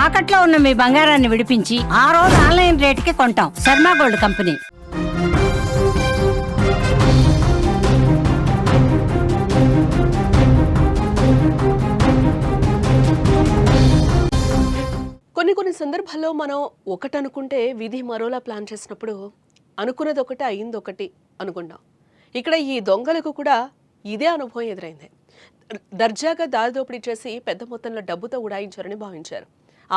తాకట్లో ఉన్న మీ బంగారాన్ని విడిపించి ఆ రోజు ఆన్లైన్ రేటుకి కొంటాం. Sharma gold company. కొన్ని కొన్ని సందర్భాల్లో మనం ఒకటి అనుకుంటే విధి మరోలా ప్లాన్ చేసినప్పుడు అనుకున్నది ఒకటి అయింది ఒకటి అనుకుంటాం. ఇక్కడ ఈ దొంగలకు కూడా ఇదే అనుభవం ఎదురైంది. దర్జాగా దారి దోపిడీ చేసి పెద్ద మొత్తంలో డబ్బుతో ఉడాయించారని భావించారు.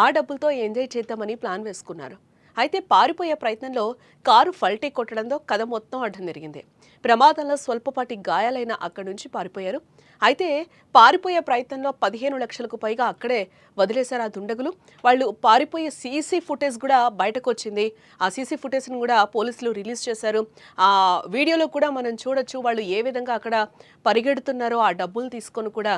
ఆ డబ్బులతో ఎంజాయ్ చేద్దామని ప్లాన్ వేసుకున్నారు. అయితే పారిపోయే ప్రయత్నంలో కారు ఫల్టీ కొట్టడంతో కథ మొత్తం అడ్డం జరిగింది ప్రమాదంలో స్వల్పపాటి గాయాలైన అక్కడి నుంచి పారిపోయారు. అయితే పారిపోయే ప్రయత్నంలో పదిహేను లక్షలకు పైగా అక్కడే వదిలేశారు ఆ దుండగులు. వాళ్ళు పారిపోయే సీసీ ఫుటేజ్ కూడా బయటకు వచ్చింది ఆ సీసీ ఫుటేజ్ను కూడా పోలీసులు రిలీజ్ చేశారు. ఆ వీడియోలో కూడా మనం చూడొచ్చు వాళ్ళు ఏ విధంగా అక్కడ పరిగెడుతున్నారో ఆ డబ్బులు తీసుకొని కూడా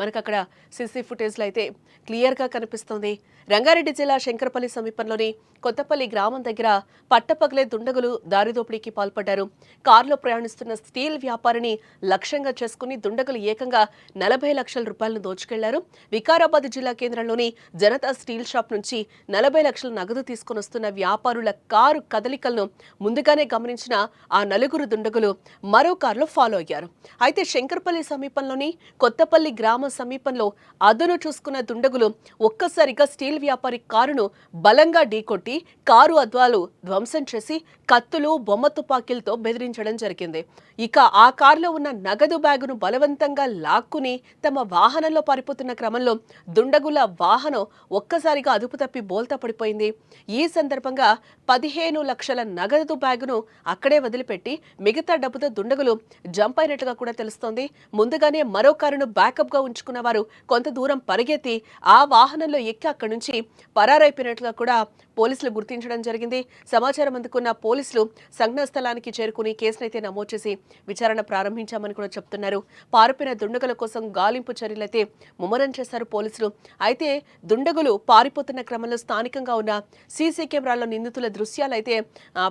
మనకు అక్కడ సీసీ ఫుటేజ్లో అయితే క్లియర్గా కనిపిస్తుంది. రంగారెడ్డి జిల్లా శంకరపల్లి సమీపంలోని కొత్తపల్లి గ్రామం దగ్గర పట్టపగలే దుండగులు దారిదోపిడీకి పాల్పడ్డారు. కారులో ప్రయాణిస్తున్న స్టీల్ వ్యాపారిని లక్ష్యంగా చేసుకుని దుండగులు ఏకంగా నలభై లక్షల రూపాయలను దోచుకెళ్ళారు. వికారాబాద్ జిల్లా కేంద్రంలోని జనతా స్టీల్ షాప్ నుంచి నలభై లక్షల నగదు తీసుకొని వస్తున్న వ్యాపారుల కారు కదలికలను ముందుగానే గమనించిన ఆ నలుగురు దుండగులు మరో కారులో ఫాలో అయ్యారు. అయితే శంకర్పల్లి సమీపంలోని కొత్తపల్లి గ్రామం సమీపంలో అదును చూసుకున్న దుండగులు ఒక్కసారిగా స్టీల్ వ్యాపారి కారును బలంగా ఢీకొట్టి కారు అద్వాలు ధ్వంసం చేసి కత్తులు బొమ్మ తుపాకీలతో బెదిరించడం జరిగింది. ఇక ఆ కారులో ఉన్న నగదు బ్యాగును బలవంతంగా లాక్కుని తమ వాహనంలో పారిపోతున్న క్రమంలో దుండగుల వాహనం ఒక్కసారిగా అదుపు తప్పి బోల్తా పడిపోయింది. ఈ సందర్భంగా పదిహేను లక్షల నగదు బ్యాగును అక్కడే వదిలిపెట్టి మిగతా డబ్బుతో దుండగులు జంప్ అయినట్లుగా కూడా తెలుస్తోంది. ముందుగానే మరో కారును బ్యాకప్గా ఉంచుకున్న వారు కొంత దూరం పరిగెత్తి ఆ వాహనంలో ఎక్కి అక్కడి నుంచి పరారైపోయినట్లుగా కూడా పోలీసులు గుర్తించడం జరిగింది. సమాచారం అందుకున్న పోలీసులు సంఘటన స్థలానికి చేరుకుని కేసునైతే నమోదు చేసి విచారణ ప్రారంభించామని కూడా చెప్తున్నారు. పారిపోయిన దుండగుల కోసం గాలింపు చర్యలైతే ముమ్మరం చేశారు పోలీసులు. అయితే దుండగులు పారిపోతున్న క్రమంలో స్థానికంగా ఉన్న సీసీ కెమెరాల్లో నిందితుల దృశ్యాలైతే అయితే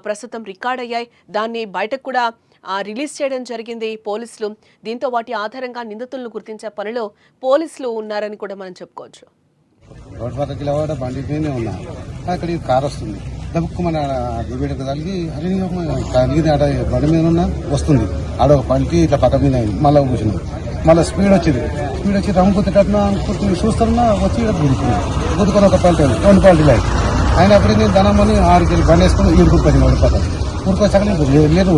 ప్రస్తుతం రికార్డ్ అయ్యాయి దాన్ని బయటకు కూడా రిలీజ్ చేయడం జరిగింది. పోలీసులు దీంతో వాటి ఆధారంగా నిందితులను గుర్తించే పనిలో పోలీసులు ఉన్నారని కూడా మనం చెప్పుకోవచ్చు. రోడ్డు పక్కకి లేవాడ బండి ఉన్నా. అక్కడ ఈ కారు వస్తుంది. దబ్బుక్కుమని డిబేట్ తగిలి అరే కలిగింది ఆడ బండి మీద ఉన్నా వస్తుంది. ఆడ ఒక పల్టీ ఇట్లా పక్క మీద అయింది. మళ్ళీ కూర్చున్నాం. మళ్ళీ స్పీడ్ వచ్చింది. స్పీడ్ వచ్చి రమ్ము గుర్తున్నా చూస్తున్నా వచ్చి ఇక్కడ గుర్తుకున్నా ఒక పల్టీ అయింది రెండు పల్టీలు అయింది అయినప్పుడు నేను ధనమని ఆరు కిలో బండి వేసుకుని ఈడుకుపోయింది వాడి పక్క ఊరుకొచ్చాక నేను లేదు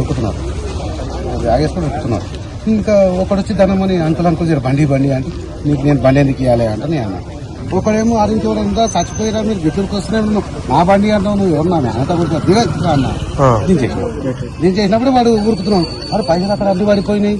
ఉరుకుతున్నారు ఆగేసుకొని ఉరుకుతున్నారు ఇంకా ఒకడు వచ్చి ధనమని అంకుల్ అంకుల్ జర బండి బండి అంటే నీకు నేను బండి ఎందుకు ఇవ్వాలి అంటే నేను అన్నా. ఒకడేమో ఆరింటి ఉందా చచ్చిపోయిరా మీరు గిట్టుకు వస్తున్నాడు నువ్వు నా బండి అంటావు నువ్వు ఎవరు నా అంత కొడుకు దిగ అన్న. దించేసిన దించేసినప్పుడు వాడు ఊరుకుతున్నాం వాడు పైసలు అక్కడ అడ్డు పడిపోయినాయి